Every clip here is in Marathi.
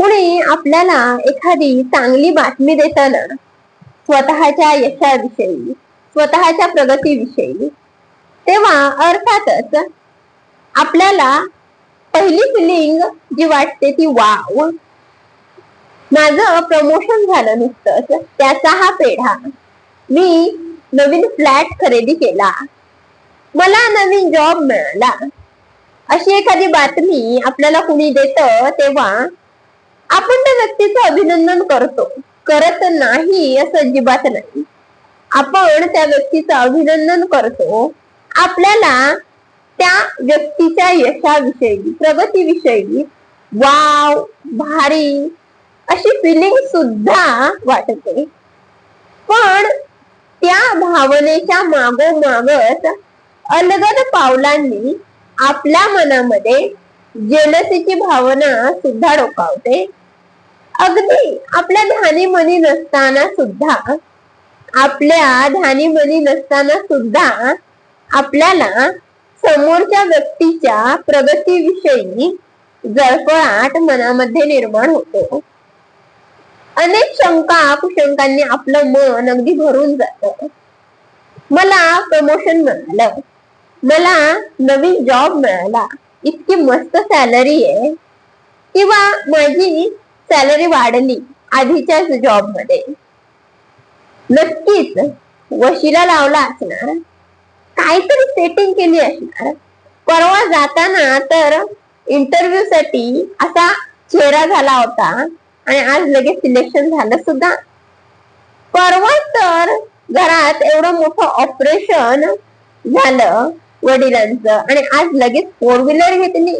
कुणी आपल्याला एखादी चांगली बातमी देताना स्वतःच्या यशाविषयी स्वतःच्या प्रगतीविषयी तेव्हा अर्थातच आपल्याला पहिली फिलिंग जी वाटते ती वाव. माझं प्रमोशन झालं नुसतंच त्याचा हा पेढा. मी नवीन फ्लॅट खरेदी केला. मला नवीन जॉब मिळाला. अशी एखादी बातमी आपल्याला कुणी देतं तेव्हा आपण त्या व्यक्तीचं अभिनंदन करतो. करत नाही असं अजिबात नाही. आपण त्या व्यक्तीचं अभिनंदन करतो. आपल्याला त्या व्यक्तीच्या यशाविषयी प्रगतीविषयी वाव भारी अशी फिलिंग सुद्धा वाटते. पण त्या भावनेच्या मागोमागच अलगद पावलांनी आपल्या मनामध्ये जेलसीची भावना सुद्धा डोकावते. अगदी आपल्या ध्यानी मनी नसताना सुद्धा आपल्या ध्यानी मनी नसताना सुद्धा आपल्याला समोरच्या व्यक्तीच्या प्रगतीविषयी जळफळाट मनामध्ये निर्माण होतो. अनेक शंका कुशंकांनी आपलं मन अगदी भरून जात. मला प्रमोशन मिळालं. मला नवीन जॉब मिळाला. इतकी मस्त सॅलरी आहे. किंवा माझी सॅलरी वाढली आधीच्याच जॉबमध्ये. नक्कीच. वशिला लावला असणार. काहीतरी सेटिंग केली असणार. परवा जाताना तर इंटरव्ह्यू साठी असा चेहरा झाला होता आणि आज लगेच सिलेक्शन झालं सुद्धा. परवा तर घरात एवढं मोठं ऑपरेशन झालं वडिलांचं आणि आज लगेच फोर व्हीलर घेतली.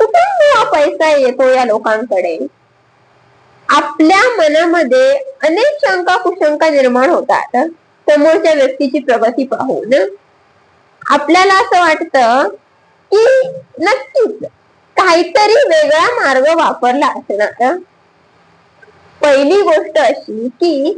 कुठून पैसा येतो या लोकांकडे. आपल्या मनामध्ये अनेक शंका कुशंका निर्माण होतात. समोरच्या व्यक्तीची प्रगती पाहून. आपल्याला असं वाटतं की नक्कीच काहीतरी वेगळा मार्ग वापरला असणार. पहिली गोष्ट अशी की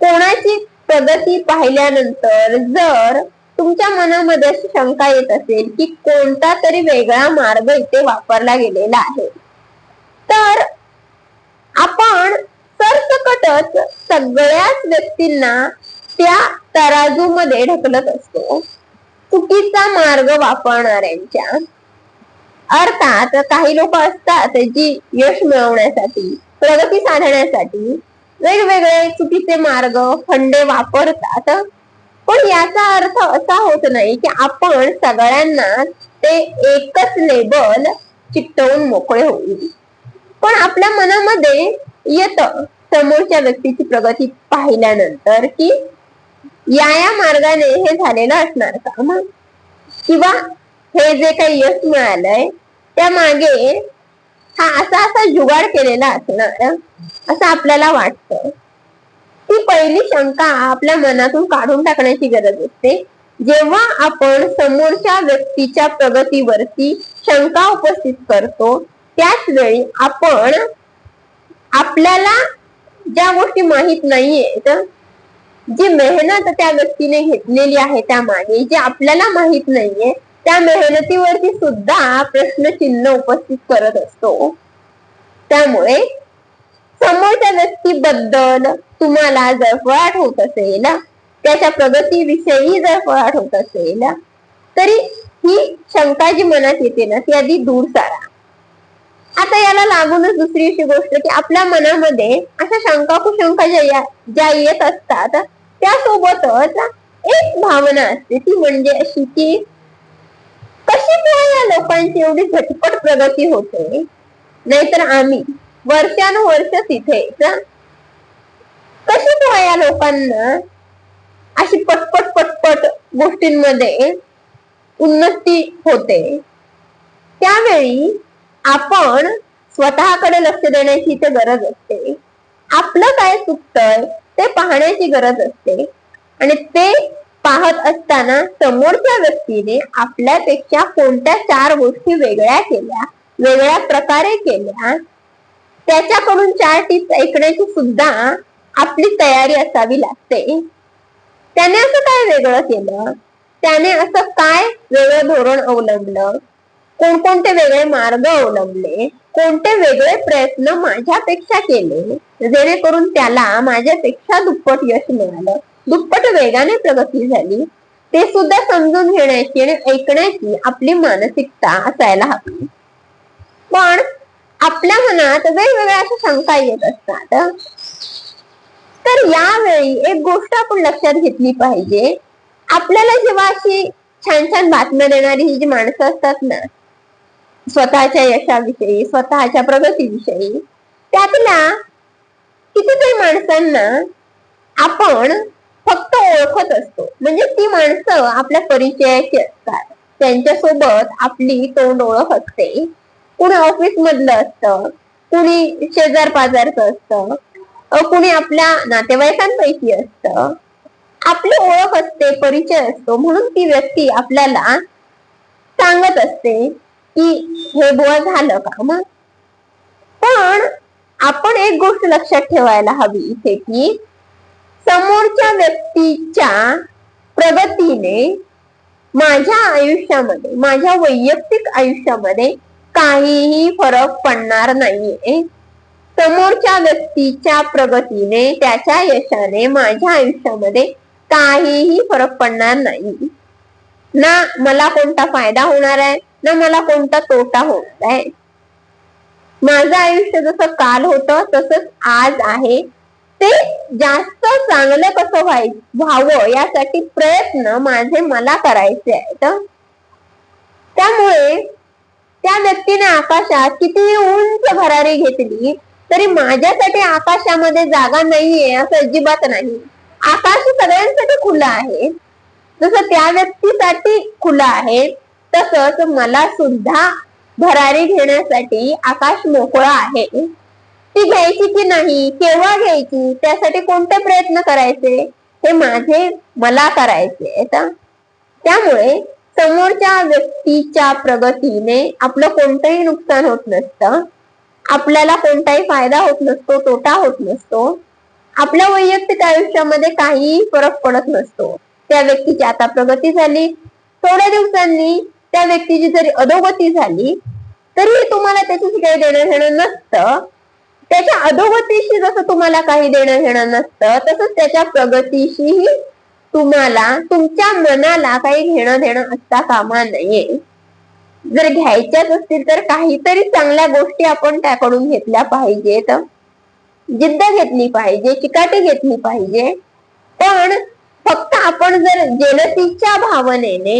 कोणाची प्रगती पाहिल्यानंतर जर तुमच्या मनामध्ये अशी शंका येत असेल की कोणता तरी वेगळा मार्ग इथे वापरला गेलेला आहे. तर आपण सरसकटच सगळ्याच व्यक्तींना त्या तराजूमध्ये ढकलत असतो. चुकीचा मार्ग वापरणाऱ्यांच्या. अर्थात काही लोक असतात जी यश मिळवण्यासाठी प्रगती साधण्यासाठी वेगवेगळे चुकीचे मार्ग फंडे वापरतात. पण याचा अर्थ असा होत नाही की आपण सगळ्यांना ते एकच लेबल चिकटवून मोकळे होईल पण आपल्या मनामध्ये येत समोरच्या व्यक्तीची प्रगती पाहिल्यानंतर की या या मार्गाने हे झालेलं असणार का? मग किंवा हे जे काही यश मिळालंय त्या मागे हा असा असा जुगाड केलेला असणार असं आपल्याला वाटतं. ती पहिली शंका आपल्या मनातून काढून टाकण्याची गरज असते. जेव्हा आपण समोरच्या व्यक्तीच्या प्रगतीवरती शंका उपस्थित करतो त्याच वेळी आपण आपल्याला ज्या गोष्टी माहीत नाहीयेत जी मेहनत त्या व्यक्तीने घेतलेली आहे त्या मागे जे आपल्याला माहीत नाहीये त्या मेहनतीवरती सुद्धा प्रश्नचिन्ह उपस्थित करत असतो. त्यामुळे समोरच्या व्यक्तीबद्दल तुम्हाला जळफळाट होत असेल त्याच्या प्रगतीविषयी जळफळाट होत असेल तरी ही शंका जी मनात येते ना ती आधी दूर सारा. आता याला लागूनच दुसरी अशी गोष्ट की आपल्या मनामध्ये अशा शंका कुशंका ज्या ज्या येत असतात त्यासोबतच एक भावना असते. ती म्हणजे अशी की कशी या लोकांची एवढी झटपट प्रगती होते? नाहीतर आम्ही वर्षानुवर्ष तिथे कशी या लोकांना अशी पटपट पटपट गोष्टींमध्ये उन्नती होते? त्यावेळी आपण स्वतःकडे लक्ष देण्याची इथे गरज असते. आपलं काय चुकतंय ते पाहण्याची गरज असते. आणि ते पाहत असताना समोरच्या व्यक्तीने आपल्यापेक्षा कोणत्या चार गोष्टी वेगळ्या केल्या वेगळ्या प्रकारे केल्या त्याच्याकडून चार टिप्स ऐकण्याची सुद्धा आपली तयारी असावी लागते. त्याने असं काय वेगळं केलं? त्याने असं काय वेगळं धोरण अवलंबलं? कोणकोणते वेगळे मार्ग अवलंबले कोणते वेगळे प्रयत्न माझ्यापेक्षा केले जेणेकरून त्याला माझ्यापेक्षा दुप्पट यश मिळालं. दुप्पट वेगाने प्रगती झाली. ते सुद्धा समजून घेण्याची आणि ऐकण्याची आपली मानसिकता असायला हवी. पण आपल्या मनात वेगवेगळ्या अशा शंका येत असतात. तर यावेळी एक गोष्ट आपण लक्षात घेतली पाहिजे. आपल्याला जेव्हा अशी छान छान बातम्या देणारी ही जी माणसं असतात ना स्वतःच्या यशाविषयी स्वतःच्या प्रगतीविषयी. त्यातल्या कितीतरी माणसांना आपण फक्त ओळखत असतो. म्हणजे ती माणसं आपल्या परिचयाची असतात. त्यांच्यासोबत आपली तोंड ओळख असते. कुणी ऑफिस मधलं असतं कुणी शेजार पाजारचं असतं कुणी आपल्या नातेवाईकांपैकी असतं. आपली ओळख असते परिचय असतो म्हणून ती व्यक्ती आपल्याला सांगत असते. की हे बुवा झालं का? मग? पण आपण एक गोष्ट लक्षात ठेवायला हवी इथे की समोरच्या व्यक्तीच्या प्रगतीने माझ्या आयुष्यामध्ये माझ्या वैयक्तिक आयुष्यामध्ये काहीही फरक पडणार नाहीये. समोरच्या व्यक्तीच्या प्रगतीने त्याच्या यशाने माझ्या आयुष्यामध्ये काहीही फरक पडणार नाही. ना मला कोणता फायदा होणार आहे? ना मला कोणता तोटा होत आहे? माझं आयुष्य जसं काल होतं तसंच आज आहे. ते जास्त चांगलं कसं व्हाय व्हावं यासाठी प्रयत्न माझे मला करायचे आहेत. त्यामुळे त्या व्यक्तीने आकाशात किती उंच भरारी घेतली तरी माझ्यासाठी आकाशामध्ये जागा नाहीये असं अजिबात नाही. आकाश सगळ्यांसाठी खुलं आहे. जसं त्या व्यक्तीसाठी खुलं आहे तसंच मला सुद्धा भरारी घेण्यासाठी आकाश मोकळा आहे. ती घ्यायची की नाही केव्हा घ्यायची त्यासाठी कोणते प्रयत्न करायचे हे माझे मला करायचे त्यामुळे समोरच्या व्यक्तीच्या प्रगतीने आपलं कोणतंही नुकसान होत नसतं. आपल्याला कोणताही फायदा होत नसतो तोटा होत नसतो. आपल्या वैयक्तिक आयुष्यामध्ये काहीही फरक पडत नसतो. त्या व्यक्तीची आता प्रगती झाली. थोड्या दिवसांनी त्या व्यक्तीची जरी अधोगती झाली तरी तुम्हाला त्याच्याशी काही देणं घेणं नसतं. त्याच्या अधोगतीशी जसं तुम्हाला काही देणं घेणं नसतं तसंच त्याच्या प्रगतीशीही तुम्हाला तुमच्या मनाला काही घेणं देणं असता कामा नये. जर घ्यायच्याच असतील तर काहीतरी चांगल्या गोष्टी आपण त्याकडून घेतल्या पाहिजेत. जिद्द घेतली पाहिजे चिकाटी घेतली पाहिजे. पण फक्त आपण जर जेलसीच्या भावनेने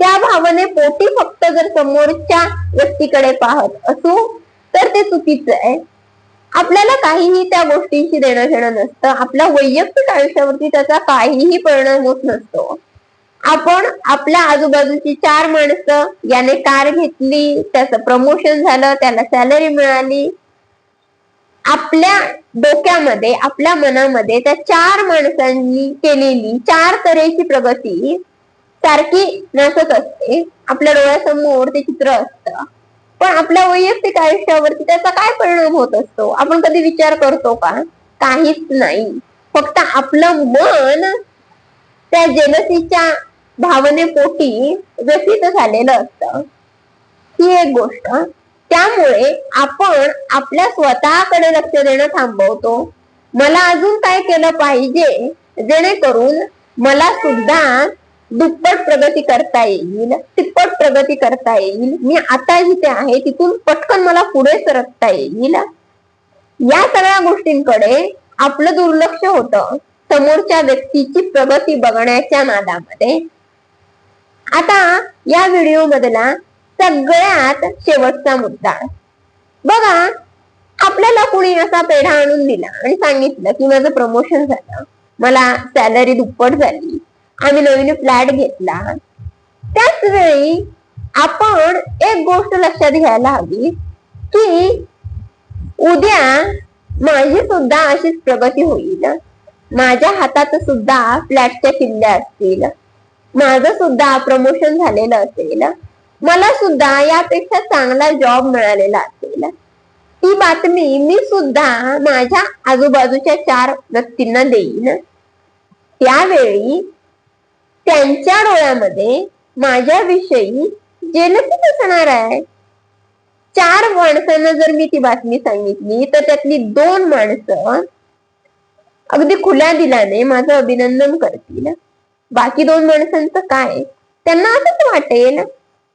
त्या भावने पोटी फक्त जर समोरच्या व्यक्तीकडे पाहत असू तर ते चुकीचं आहे. आपल्याला काहीही त्या गोष्टींशी देणं घेणं नसतं. आपल्या वैयक्तिक आयुष्यावरती त्याचा काहीही परिणाम होत नसतो. आपण आपल्या आजूबाजूची चार माणसं याने कार घेतली त्याचं प्रमोशन झालं त्याला सॅलरी मिळाली. आपल्या डोक्यामध्ये आपल्या मनामध्ये त्या चार माणसांनी केलेली चार तऱ्हेची प्रगती सारखी नसत असते. आपल्या डोळ्यासमोर ते चित्र असतं. पण आपल्या वैयक्तिक आयुष्यावरती त्याचा काय परिणाम होत असतो? आपण कधी विचार करतो का? काहीच नाही. फक्त आपलं मन त्या जेलसीच्या भावनेपोटी व्यसित झालेलं असतं. ही एक गोष्ट. त्यामुळे आपण आपल्या स्वतःकडे लक्ष देणं थांबवतो. मला अजून काय केलं पाहिजे? जेणेकरून मला सुद्धा दुप्पट प्रगती करता येईल तिप्पट प्रगती करता येईल. मी आता जिथे आहे तिथून पटकन मला पुढे सरकता येईल. या सगळ्या गोष्टींकडे आपलं दुर्लक्ष होतं समोरच्या व्यक्तीची प्रगती बघण्याच्या नादामध्ये. आता या व्हिडिओ मधला सगळ्यात शेवटचा मुद्दा. बघा आपल्याला कुणी असा पेढा आणून दिला आणि सांगितलं की माझं प्रमोशन झालं. मला सॅलरी दुप्पट झाली. आम्ही नवीन फ्लॅट घेतला. त्याच वेळी आपण एक गोष्ट लक्षात घ्यायला हवी की उद्या माझी सुद्धा अशीच प्रगती होईल. माझ्या हातात सुद्धा फ्लॅटच्या किल्ल्या असतील. माझं सुद्धा प्रमोशन झालेलं असेल. मला सुद्धा यापेक्षा चांगला जॉब मिळालेला असेल. ती बातमी मी सुद्धा माझ्या आजूबाजूच्या चार व्यक्तींना देईन. त्यावेळी त्यांच्या डोळ्यामध्ये माझ्याविषयी जेलसीच असणार आहे. चार माणसांना जर मी ती बातमी सांगितली तर त्यातली दोन माणसं अगदी खुल्या दिलाने माझं अभिनंदन करतील. बाकी दोन माणसांचं काय? त्यांना असंच वाटेल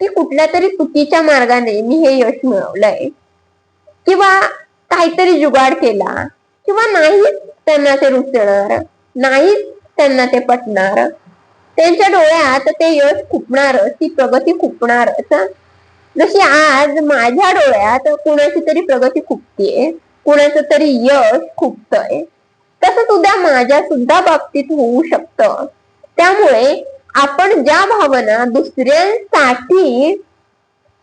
की कुठल्या तरी चुकीच्या मार्गाने मी हे यश मिळवलंय. किंवा काहीतरी जुगाड केला किंवा नाहीच त्यांना ते रुचणार नाहीच त्यांना ते पटणार. त्यांच्या डोळ्यात ते यश खुपणार ती प्रगती खुपणारच जशी आज माझ्या डोळ्यात कुणाची तरी प्रगती खुपतीये कुणाचं तरी यश खुपतय तसंच उद्या माझ्या सुद्धा बाबतीत होऊ शकतं. त्यामुळे आपण ज्या भावना दुसऱ्यांसाठी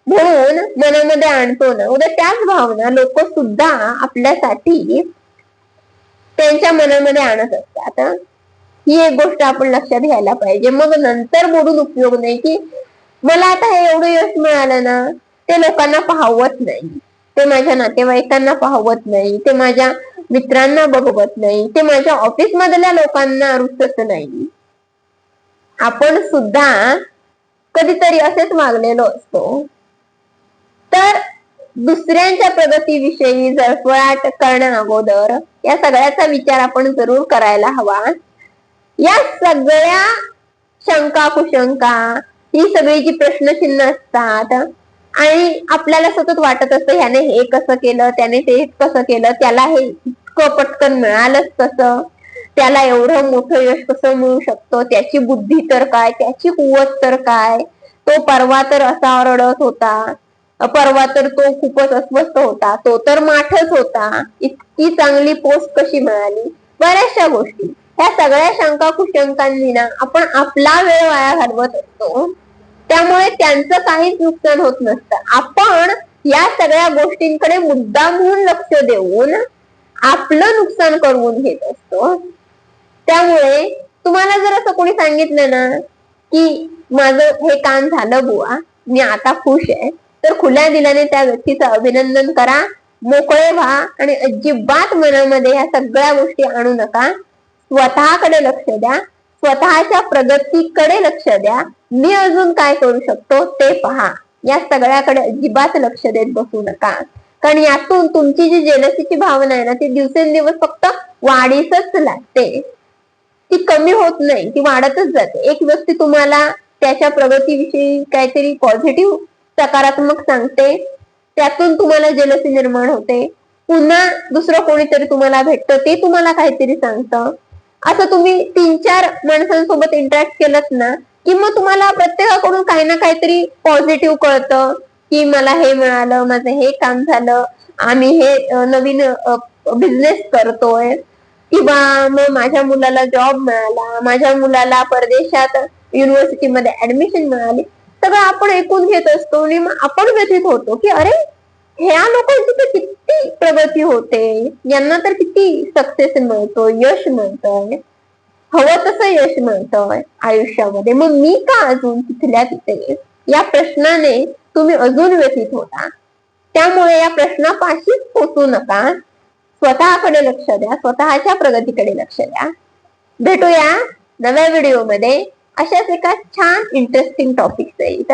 म्हणून मनामध्ये आणतो ना उद्या त्याच भावना लोक सुद्धा आपल्यासाठी त्यांच्या मनामध्ये आणत असतात. ही एक गोष्ट आपण लक्षात घ्यायला पाहिजे. मग नंतर बोलून उपयोग नाही की मला आता हे एवढं यश मिळालं ना ते लोकांना पाहवत नाही. ते माझ्या नातेवाईकांना पाहवत नाही. ते माझ्या मित्रांना बघवत नाही. ते माझ्या ऑफिस मधल्या लोकांना रुचत नाही. आपण सुद्धा कधीतरी असेच मागलेलो असतो. तर दुसऱ्यांच्या प्रगतीविषयी जळफळाट करण्या अगोदर या सगळ्याचा विचार आपण जरूर करायला हवा. या सगळ्या शंका कुशंका ही सगळी जी प्रश्नचिन्ह असतात आणि आपल्याला सतत वाटत असतं ह्याने हे कसं केलं त्याने ते कसं केलं त्याला हे इतकं पटकन मिळालंच कसं त्याला एवढं मोठं यश कसं मिळू शकतं? त्याची बुद्धी तर काय? त्याची कुवत तर काय? तो परवा तर असा रडत होता. परवा तर तो खूपच अस्वस्थ होता. तो तर माठच होता. इतकी चांगली पोस्ट कशी मिळाली? बऱ्याचशा गोष्टी. ह्या सगळ्या शंका कुशंकांनी ना आपण आपला वेळ वाया घालवत असतो. त्यामुळे त्यांचं काहीच नुकसान होत नसतं. आपण या सगळ्या गोष्टींकडे मुद्दामून लक्ष देऊन आपलं नुकसान करून घेत असतो. त्यामुळे तुम्हाला जर असं कोणी सांगितलं ना की माझं हे काम झालं बुवा मी आता खुश आहे तर खुल्या दिलाने त्या व्यक्तीचं अभिनंदन करा मोकळे व्हा आणि अजिबात मनामध्ये ह्या सगळ्या गोष्टी आणू नका. स्वतःकडे लक्ष द्या. स्वतःच्या प्रगतीकडे लक्ष द्या. मी अजून काय करू शकतो ते पहा. या सगळ्याकडे अजिबात लक्ष देत बसू नका. कारण यातून तुमची जी जेलसीची भावना आहे ना ती दिवसेंदिवस फक्त वाढीसच लागते. ती कमी होत नाही ती वाढतच जाते. एक व्यक्ती तुम्हाला त्याच्या प्रगतीविषयी काहीतरी पॉझिटिव्ह सकारात्मक सांगते. त्यातून तुम्हाला जलसी निर्माण होते. पुन्हा दुसरं कोणीतरी तुम्हाला भेटतं ते तुम्हाला काहीतरी सांगतं. असं तुम्ही तीन चार माणसांसोबत इंटरॅक्ट केलं ना की मग तुम्हाला प्रत्येकाकडून काही ना काहीतरी पॉझिटिव्ह कळतं की मला हे मिळालं माझं हे काम झालं आम्ही हे नवीन बिझनेस करतोय. किंवा मग माझ्या मुलाला जॉब मिळाला माझ्या मुलाला परदेशात युनिव्हर्सिटीमध्ये ऍडमिशन मिळाली. सगळं आपण ऐकून घेत असतो आणि मग आपण व्यथित होतो की अरे ह्या लोकांची तर किती प्रगती होते. यांना तर किती सक्सेस मिळतो यश मिळतंय. हवं तसं यश मिळतंय आयुष्यामध्ये. मग मी का अजून तिथल्या तिथे? या प्रश्नाने तुम्ही अजून व्यथित होता. त्यामुळे या प्रश्नापाशीच पोचू नका. स्वतःकडे लक्ष द्या स्वतःच्या प्रगतीकडे लक्ष द्या. भेटूया नव्या व्हिडिओमध्ये. अशाच एका छान इंटरेस्टिंग टॉपिक सहित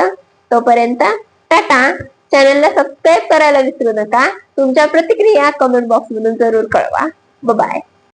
तोपर्यंत टाटा. चॅनलला सबस्क्राईब करायला विसरू नका. तुमच्या प्रतिक्रिया कमेंट बॉक्स मधून जरूर कळवा. बाय